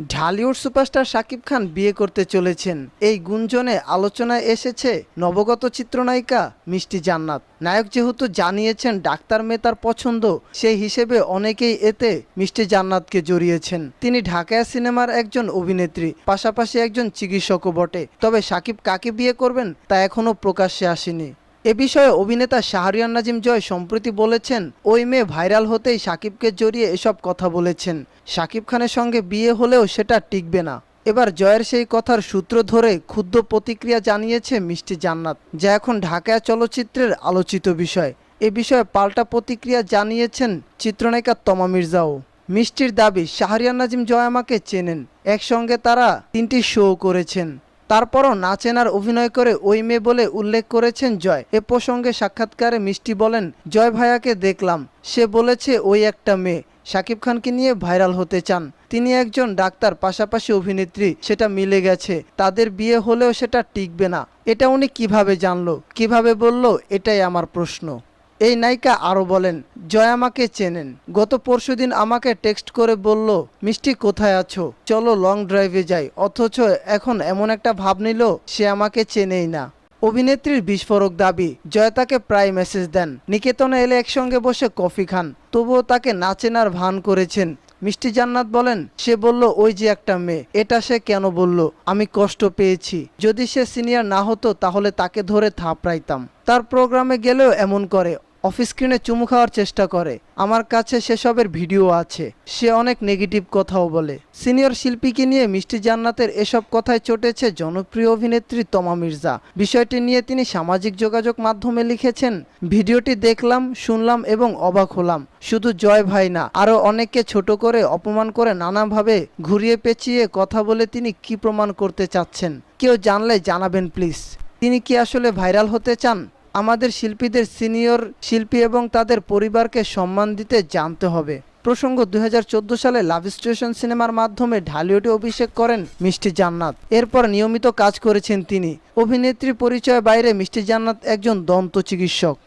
Dhallywood superstar Shakib Khan বিয়ে করতে চলেছেন। এই গুঞ্জনে আলোচনায় এসেছে নবগত চিত্রনায়িকা মিষ্টি জান্নাত। নায়ক যেহেতু জানিয়েছেন ডাক্তার মেয়ে তার পছন্দ, সেই হিসেবে অনেকেই এতে মিষ্টি জান্নাতকে জড়িয়েছেন। তিনি ঢাকায় সিনেমার একজন অভিনেত্রী, পাশাপাশি একজন চিকিৎসকও বটে। তবে শাকিব কাকে বিয়ে করবেন তা এখনও প্রকাশ্যে আসেনি। এ বিষয়ে অভিনেতা শাহরিয়ান নাজিম জয় সম্প্রতি বলেছেন, ওই মেয়ে ভাইরাল হতেই সাকিবকে জড়িয়ে এসব কথা বলেছেন। সাকিব খানের সঙ্গে বিয়ে হলেও সেটা টিকবে না। এবার জয়ের সেই কথার সূত্র ধরে ক্ষুদ্র প্রতিক্রিয়া জানিয়েছে মিষ্টি জান্নাত, যা এখন ঢাকায় চলচ্চিত্রের আলোচিত বিষয়। এ বিষয়ে পাল্টা প্রতিক্রিয়া জানিয়েছেন চিত্রনায়িকা তমা মির্জাও। মিষ্টির দাবি শাহরিয়ান নাজিম জয় আমাকে চেনেন, একসঙ্গে তারা তিনটি শো করেছেন। তারপরও নাচেন আর অভিনয় করে ওই মেয়ে বলে উল্লেখ করেছেন জয়। এ প্রসঙ্গে সাক্ষাৎকারে মিষ্টি বলেন, জয় ভাইয়াকে দেখলাম। সে বলেছে ওই একটা মেয়ে। শাকিব খানকে নিয়ে ভাইরাল হতে চান। তিনি একজন ডাক্তার, পাশাপাশি অভিনেত্রী। সেটা মিলে গেছে। তাদের বিয়ে হলেও সেটা টিকবে না। এটা উনি কীভাবে জানলো? কীভাবে বলল? এটাই আমার প্রশ্ন। এই নায়িকা আরও বলেন, জয় আমাকে চেনেন। গত পরশুদিন আমাকে টেক্সট করে বলল, মিষ্টি, কোথায় আছো? চলো, লং ড্রাইভে যাই। অথচ এখন এমন একটা ভাব নিল, সে আমাকে চেনেই না। অভিনেত্রীর বিস্ফোরক দাবি, জয় তাকে প্রায় মেসেজ দেন। নিকেতনে এলে একসঙ্গে বসে কফি খান, তবুও তাকে না চেনার ভান করেছেন। মিষ্টি জান্নাত বলেন, সে বলল, ওই যে একটা মেয়ে। এটা সে কেন বলল? আমি কষ্ট পেয়েছি। যদি সে সিনিয়র না হতো, তাহলে তাকে ধরে থাপড়াইতাম। তার প্রোগ্রামে গেলেও এমন করে। অফ স্ক্রিনে চুমু খাওয়ার চেষ্টা করে। আমার কাছে সেসবের ভিডিও আছে। সে অনেক নেগেটিভ কথাও বলে। সিনিয়র শিল্পীকে নিয়ে মিষ্টি জান্নাতের এসব কথায় চটেছে জনপ্রিয় অভিনেত্রী তমা মির্জা। বিষয়টি নিয়ে তিনি সামাজিক যোগাযোগ মাধ্যমে লিখেছেন, ভিডিওটি দেখলাম, শুনলাম এবং অবাক হলাম। শুধু জয় ভাই না আরও অনেককে ছোট করে অপমান করে নানাভাবে ঘুরিয়ে পেঁচিয়ে কথা বলে তিনি কি প্রমাণ করতে চাচ্ছেন? কেউ জানলে জানাবেন, প্লিজ। তিনি কি আসলে ভাইরাল হতে চান? আমাদের শিল্পীদের সিনিয়র শিল্পী এবং তাদের পরিবারকে সম্মান দিতে জানতে হবে। প্রসঙ্গ দু হাজার চোদ্দ সালে লাভ স্টেশন সিনেমার মাধ্যমে ঢালিউডে অভিষেক করেন মিষ্টি জান্নাত। এরপর নিয়মিত কাজ করেছেন তিনি। অভিনেত্রী পরিচয় বাইরে মিষ্টি জান্নাত একজন দন্ত চিকিৎসক।